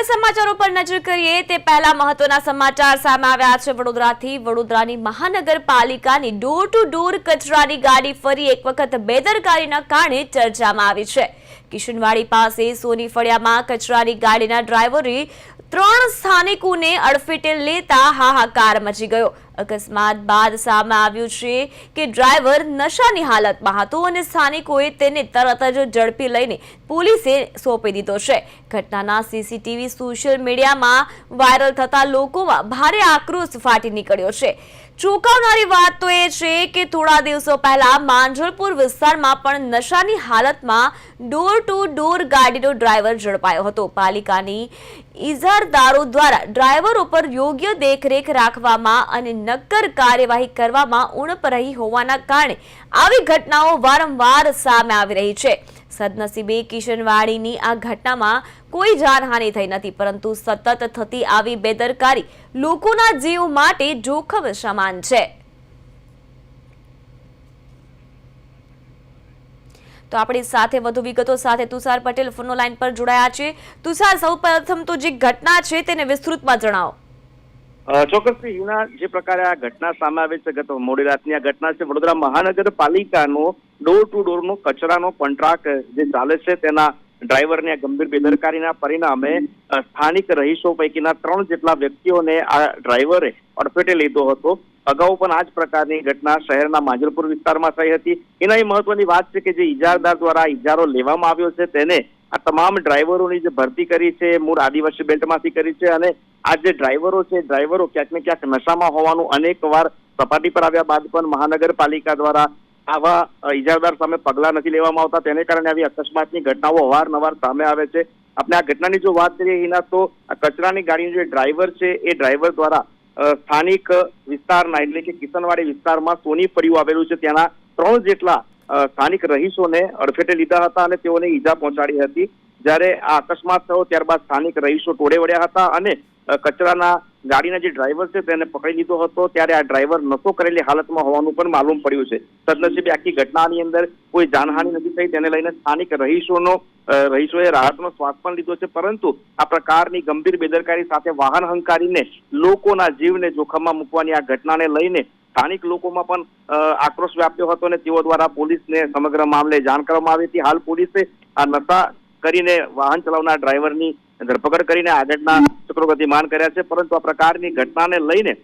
હવે સમાચારો પર નજર કરીએ, તે પહેલા મહત્વના સમાચાર સામે આવ્યા છે. વડોદરાથી વડોદરાની મહાનગરપાલિકાની ડોર ટુ ડોર કચરાની ગાડી ફરી એક વખત બેદરકારીના કારણે ચર્ચામાં આવી છે. કિશનવાડી પાસે સોની ફળિયામાં કચરાની ગાડીના ડ્રાઈવરે ત્રણ સ્થાનિકોને અડફેટે લેતા હાહાકાર મચી ગયો. અકસ્માત બાદ સામે આવ્યું છે કે ડ્રાઈવર નશાની હાલતમાં હતો અને સ્થાનિકોએ તેને તરત જ ઝડપી લઈને પોલીસે સોંપી દીધો છે. ઘટનાના સીસીટીવી સોશિયલ મીડિયામાં વાયરલ થતા લોકોમાં ભારે આક્રોશ ફાટી નીકળ્યો છે. ચોંકાવનારી વાત તો એ છે કે થોડા દિવસો પહેલા માંજલપુર વિસ્તારમાં પણ નશાની હાલતમાં ડોર ટુ ડોર ગાડીનો ડ્રાઈવર ઝડપાયો હતો. પાલિકાની ઇજારદારો દ્વારા ડ્રાઈવર ઉપર યોગ્ય દેખરેખ રાખવામાં અને નક્કર કાર્યવાહી કરવામાં ઉણપ રહી હોવાના કારણે આવી ઘટનાઓ વારંવાર સામે આવી રહી છે. સદનસીબે કિશનવાડીની આ ઘટનામાં કોઈ જાનહાનિ થઈ નથી, પરંતુ સતત થતી આવી બેદરકારી લોકોના જીવ માટે જોખમ સમાન છે. તો આપણી સાથે વધુ વિગતો સાથે તુષાર પટેલ ફોનો લાઈન પર જોડાયા છે. તુષાર, સૌપ્રથમ તો જે ઘટના છે તેને વિસ્તૃતમાં જણાવો. ચોક્કસથી હિના જે પ્રકારે આ ઘટના સામે આવી છે, ગત મોડી રાતની આ ઘટના છે, વડોદરા મહાનગરપાલિકાનો ડોર ટુ ડોરનો કચરાનો કોન્ટ્રાક્ટ જે ચાલે છે, તેના ડ્રાઈવરની આ ગંભીર બેદરકારીના પરિણામે સ્થાનિક રહીશો પૈકીના ત્રણ જેટલા વ્યક્તિઓને આ ડ્રાઈવરે અડફેટે લીધો હતો. અગાઉ પણ આ જ પ્રકારની ઘટના શહેરના માંજલપુર વિસ્તારમાં થઈ હતી. એના એ મહત્વની વાત છે કે જે ઇજારદાર દ્વારા ઇજારો લેવામાં આવ્યો છે, તેને આ તમામ ડ્રાઈવરોની જે ભરતી કરી છે, મૂળ આદિવાસી બેલ્ટમાંથી કરી છે અને આ જે ડ્રાઈવરો છે ડ્રાઈવરો ક્યાંક ને ક્યાંક નશામાં હોવાનું અનેક વાર સપાટી પર આવ્યા બાદ પણ મહાનગરપાલિકા દ્વારા આવા ઇજાદાર સામે પગલાં નથી લેવામાં આવતા. તેને કારણે આવી અકસ્માતની ઘટનાઓ અવારનવાર સામે આવે છે. આપણે આ ઘટનાની જો વાત કરીએ હિના તો કચરાની ગાડીનો જે ડ્રાઈવર છે, એ ડ્રાઈવર દ્વારા સ્થાનિક વિસ્તારના એટલે કે કિશનવાડી વિસ્તારમાં સોની ફળિયું આવેલું છે. ત્યાંના ત્રણ જેટલા સ્થાનિક રહીશોને અડફેટે લીધા હતા અને તેઓને ઈજા પહોંચાડી હતી. જ્યારે આ અકસ્માત થયો, ત્યારબાદ સ્થાનિક રહીશો ટોળે વળ્યા હતા અને કચરાના ગાડીના જે ડ્રાઈવર છે તેને પકડી લીધો હતો. ત્યારે આ ડ્રાઈવર નશો કરેલી હાલતમાં હોવાનું પણ માલુમ પડ્યું છે. સદનસીબે આખી ઘટનાની અંદર કોઈ જાનહાની નથી થઈ. તેને લઈને સ્થાનિક રહીશોનો રહીશોએ રાહતનો શ્વાસ પણ લીધો છે. પરંતુ આ પ્રકારની ગંભીર બેદરકારી સાથે વાહન હંકારીને લોકોના જીવને જોખમમાં મૂકવાની આ ઘટનાને લઈને સ્થાનિક લોકોમાં પણ આક્રોશ વ્યાપ્યો હતો અને તેઓ દ્વારા પોલીસને સમગ્ર મામલે જાણ કરવામાં આવી હતી. હાલ પોલીસે આ નશા કરીને વાહન ચલાવનાર ડ્રાઈવરની ધરપકડ કરીને આગળના ચક્રો ગતિમાન કર્યા છે પરંતુ આ પ્રકારની ઘટનાને લઈને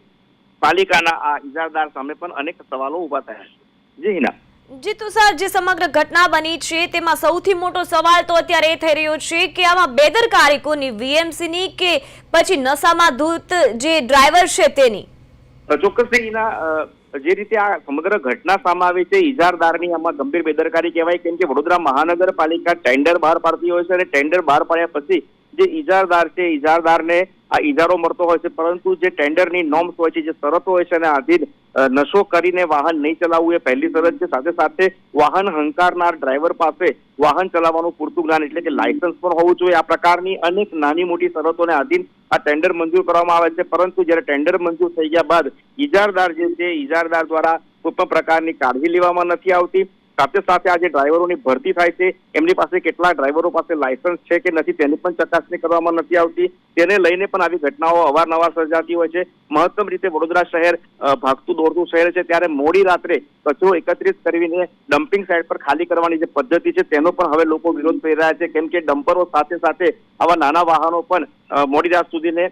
પાલિકાના આ ઇજારદાર સામે પણ અનેક સવાલો ઊભા થયા છે. જી હિના જી તુષાર જે સમગ્ર ઘટના બની છે તેમાં સૌથી મોટો સવાલ તો અત્યારે એ થઈ રહ્યો છે કે આમાં બેદરકારી કોની VMC ની કે પછી નશામાં ધૂત જે ડ્રાઈવર છે તેની? અ, જે રીતે આ સમગ્ર ઘટના સામે આવી છે ઇજારદારની આમાં ગંભીર બેદરકારી કહેવાય, કેમ કે વડોદરા મહાનગરપાલિકા ટેન્ડર બહાર પાડતી હોય છે અને ટેન્ડર બહાર પાડ્યા પછી જે ઇજારદાર છે ઇજારદારને આ ઇજારો મળતો હોય છે, પરંતુ જે ટેન્ડરની નોર્મ્સ હોય છે, જે શરતો હોય છે અને આધીન નશો કરીને વાહન નહીં ચલાવવું એ પહેલી શરત છે. સાથે સાથે વાહન હંકારનાર ડ્રાઈવર પાસે વાહન ચલાવવાનું પૂરતું જ્ઞાન એટલે કે લાયસન્સ પણ હોવું જોઈએ. આ પ્રકારની અનેક નાની મોટી શરતોને આધીન આ ટેન્ડર મંજૂર કરવામાં આવે છે. પરંતુ જ્યારે ટેન્ડર મંજૂર થઈ ગયા બાદ ઇજારદાર જે છે ઇજારદાર દ્વારા કોઈ પણ પ્રકારની કાળજી લેવામાં નથી આવતી. સાથે સાથે આ જે ડ્રાઈવરોની ભરતી થાય છે, એમની પાસે કેટલા ડ્રાઈવરો પાસે લાયસન્સ છે કે નથી, તેની પણ ચકાસણી કરવામાં નથી આવતી. તેને લઈને પણ આવી ઘટનાઓ અવારનવાર સર્જાતી હોય છે. મહત્તમ રીતે વડોદરા શહેર ભાગતું દોડતું શહેર છે. ત્યારે મોડી રાત્રે કચરો એકત્રિત કરીને ડમ્પિંગ સાઇટ પર ખાલી કરવાની જે પદ્ધતિ છે, તેનો પણ હવે લોકો વિરોધ કરી રહ્યા છે. કેમ કે ડમ્પરો સાથે સાથે આવા નાના વાહનો પણ મોડી રાત સુધીને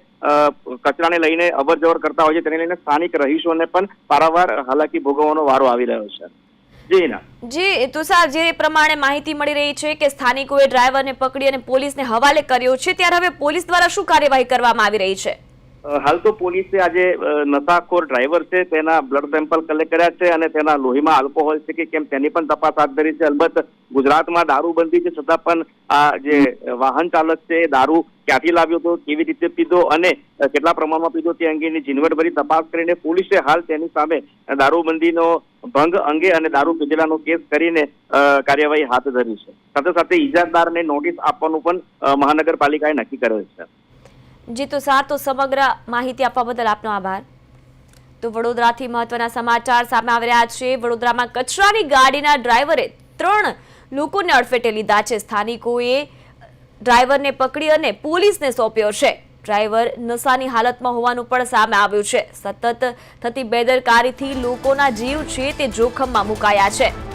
કચરાને લઈને અવર જવર કરતા હોય છે. તેને લઈને સ્થાનિક રહીશોને પણ પારાવાર હાલાકી ભોગવવાનો વારો આવી રહ્યો છે. જી તુષાર જે પ્રમાણે માહિતી મળી રહી છે કે સ્થાનિકોએ ડ્રાઈવરને પકડી અને પોલીસને હવાલે કર્યો છે, ત્યારે હવે પોલીસ દ્વારા શું કાર્યવાહી કરવામાં આવી રહી છે? હાલ તો પોલીસે આજે નશાખોર ડ્રાઈવર છે, તેના બ્લડ સેમ્પલ કલેક્ટ કર્યા છે અને તેના લોહીમાં આલ્કોહોલ છે કે કેમ તેની પણ તપાસ હાથ ધરી છે. અલબત્ત ગુજરાતમાં દારૂબંધી છે છતાં પણ આ જે વાહન ચાલક છે એ દારૂ ક્યાંથી લાવ્યો હતો, કેવી રીતે પીધો અને કેટલા પ્રમાણમાં પીધો તે અંગેની ઝીણવટભરી તપાસ કરીને પોલીસે હાલ તેની સામે દારૂબંધીનો ભંગ અંગે અને દારૂ પીધેલાનો કેસ કરીને કાર્યવાહી હાથ ધરી છે. સાથે સાથે ઇજારદારને નોટિસ આપવાનું પણ મહાનગરપાલિકાએ નક્કી કરેલ છે. જી તો સાર, તો સમગ્ર માહિતી આપવા બદલ આપનો આભાર. તો વડોદરાથી મહત્વના સમાચાર સામે આવી રહ્યા છે. વડોદરામાં કચરાની ગાડીના ડ્રાઈવરે ત્રણ લોકોને અડફેટે લીધા છે. સ્થાનિકોએ ડ્રાઈવરને પકડી અને પોલીસને સોંપ્યો છે. ડ્રાઈવર નશાની હાલતમાં હોવાનું પણ સામે આવ્યું છે. સતત થતી બેદરકારીથી લોકોના જીવ છે તે જોખમમાં મુકાયા છે.